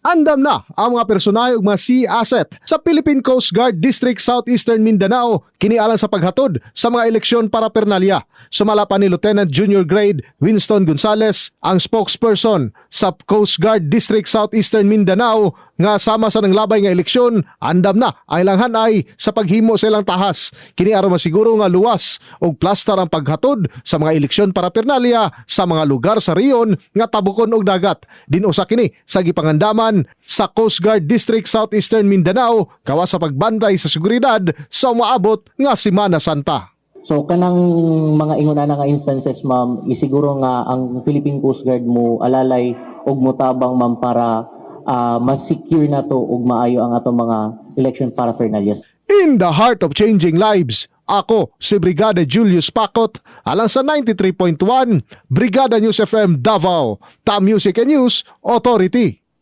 Andam na ang mga personahe ug mga sea asset sa Philippine Coast Guard District Southeastern Mindanao kinialang sa paghatod sa mga eleksyon para pernalya. Sumala pa ni Lieutenant Junior Grade Winston Gonzales, ang spokesperson sa Coast Guard District Southeastern Mindanao nga sama sa nanglabay nga eleksyon, andam na ang ilang hanay sa paghimo sa ilang tahas. Kini aron masiguro nga luwas og plaster ang paghatod sa mga eleksyon para pernalya sa mga lugar sa riyon nga tabukon og dagat. Dinusa kini sa gipangandaman sa Coast Guard District Southeastern Mindanao kawa sa pagbantay sa seguridad sa umaabot nga Semana Santa. So kanang mga inguna na nga instances ma'am, isiguro nga ang Philippine Coast Guard mo alalay og motabang ma'am para ah, mas secure na to ug maayo ang atong mga election paraphernalias. In the heart of changing lives, ako si Brigada Julius Pakot alang sa 93.1 Brigada News FM Davao, Tam Music and News Authority.